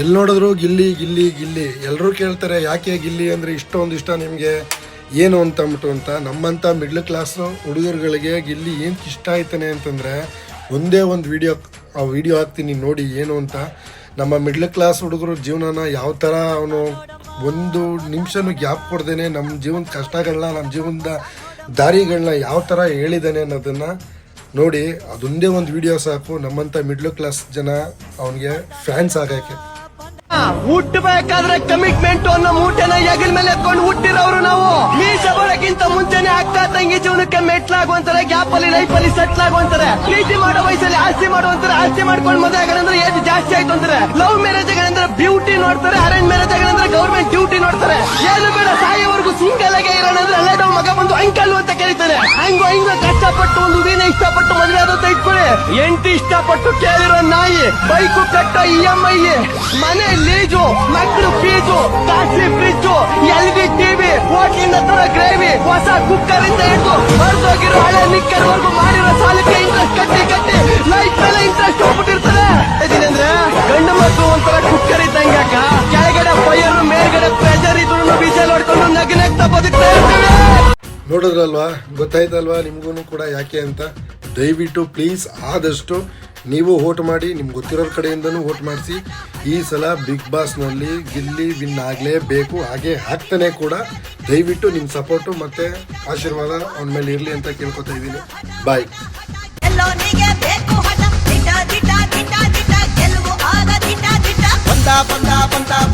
ಎಲ್ಲಿ ನೋಡಿದ್ರು ಗಿಲ್ಲಿ ಗಿಲ್ಲಿ ಗಿಲ್ಲಿ. ಎಲ್ಲರೂ ಕೇಳ್ತಾರೆ, ಯಾಕೆ ಗಿಲ್ಲಿ ಅಂದರೆ ಇಷ್ಟೊಂದು ಇಷ್ಟ ನಿಮಗೆ? ಏನು ಅಂತ ಅಂದ್ಬಿಟ್ಟು ಅಂತ. ನಮ್ಮಂಥ ಮಿಡ್ಲ್ ಕ್ಲಾಸ್ ಹುಡುಗರುಗಳಿಗೆ ಗಿಲ್ಲಿ ಏನು ಇಷ್ಟ ಆಯ್ತಾನೆ ಅಂತಂದರೆ ಒಂದೇ ಒಂದು ವಿಡಿಯೋ ಆ ವಿಡಿಯೋ ಹಾಕ್ತೀನಿ ನೋಡಿ ಏನು ಅಂತ. ನಮ್ಮ ಮಿಡ್ಲ್ ಕ್ಲಾಸ್ ಹುಡುಗರು ಜೀವನನ ಯಾವ ಥರ ಅವನು ಒಂದು ನಿಮಿಷನೂ ಗ್ಯಾಪ್ ಕೊಡ್ದೇನೆ ನಮ್ಮ ಜೀವನದ ಕಷ್ಟಗಳನ್ನ ನಮ್ಮ ಜೀವನದ ದಾರಿಗಳನ್ನ ಯಾವ ಥರ ಹೇಳಿದ್ದಾನೆ ಅನ್ನೋದನ್ನು ನೋಡಿ, ಅದೊಂದೇ ಒಂದು ವಿಡಿಯೋ ಸಾಕು. ನಮ್ಮಂಥ ಮಿಡ್ಲ್ ಕ್ಲಾಸ್ ಜನ ಅವನಿಗೆ ಫ್ಯಾನ್ಸ್ ಆಗಕ್ಕೆ. ಹುಟ್ಟಬೇಕಾದ್ರೆ ಕಮಿಟ್ಮೆಂಟ್ ಅನ್ನೋ ಮೂಟೆನ ಎಗಲ್ ಮೇಲೆ ಎತ್ಕೊಂಡು ಹುಟ್ಟಿರೋರು ನಾವು. ಮೀಸ ಬರೋಕ್ಕಿಂತ ಮುಂಚೆನೆ ಅಕ್ಕ ತಂಗಿ ಜೀವನಕ್ಕೆ ಮೆಟ್ಲಾಗುವಂತಾರೆ ಗ್ಯಾಪ್ ಅಲ್ಲಿ ಲೈಫ್ ಅಲ್ಲಿ ಸೆಟ್ಲ್ ಆಗುವಂತಾರೆ ಪ್ರೀತಿ ಮಾಡೋ ವಯಸ್ಸಲ್ಲಿ ಆಸ್ತಿ ಮಾಡುವಂತಾರೆ ಆಸ್ತಿ ಮಾಡ್ಕೊಂಡು ಮದುವೆ ಆಗಂದ್ರೆ ಏಜ್ ಜಾಸ್ತಿ ಆಯ್ತು ಅಂದ್ರೆ. ಲವ್ ಮ್ಯಾರೇಜ್ ಆಗಂದ್ರೆ ಬ್ಯೂಟಿ ನೋಡ್ತಾರೆ ಅರೇಂಜ್ ಮ್ಯಾರೇಜ್ ಆಗಂದ್ರೆ ಗೌರ್ಮೆಂಟ್ ಡ್ಯೂಟಿ ನೋಡ್ತಾರೆ. ಏನು ಬೇಡ ಕರೀತಾರೆ ಹಂಗೋ ಹಿಂಗ ಕಷ್ಟಪಟ್ಟು ಒಂದು ದಿನ ಇಷ್ಟಪಟ್ಟು ಮದುವೆ ಆದಂತ ಇಟ್ಕೊಳ್ಳಿ. ಎಂಟು ಇಷ್ಟಪಟ್ಟು ಕೇಳಿರೋ ನಾಯಿ, ಬೈಕು ಕಟ್ಟ ಇ ಎಂ ಐ ಮನೆ ಲೀಜು, ಮಕ್ಕಳು fees, costly fridge, L V TV ಹೋಟ್ಲಿಂದ ತರ ಗ್ರೇವಿ, ಹೊಸ ಕುಕ್ಕರ್ ಇಂದ ಹಿಡಿದು ನೋಡಿದ್ರಲ್ವಾ? ಗೊತ್ತಾಯ್ತಲ್ವಾ? ನಿಮಗೂ ಕೂಡ ಯಾಕೆ ಅಂತ? ದಯವಿಟ್ಟು ಪ್ಲೀಸ್ ಆದಷ್ಟು ನೀವು ವೋಟ್ ಮಾಡಿ, ನಿಮ್ಗೆ ಗೊತ್ತಿರೋರ ಕಡೆಯಿಂದನೂ ವೋಟ್ ಮಾಡಿಸಿ. ಈ ಸಲ ಬಿಗ್ ಬಾಸ್ನಲ್ಲಿ ಗಿಲ್ಲಿ ವಿನ್ ಆಗಲೇಬೇಕು. ಹಾಗೆ ಹಾಕ್ತಾನೆ ಕೂಡ. ದಯವಿಟ್ಟು ನಿಮ್ಮ ಸಪೋರ್ಟು ಮತ್ತು ಆಶೀರ್ವಾದ ಅವನ ಮೇಲೆ ಇರಲಿ ಅಂತ ಕೇಳ್ಕೊತಾ ಇದ್ದೀನಿ. ಬಾಯ್. ಬಂದ ಬಂದ ಬಂದ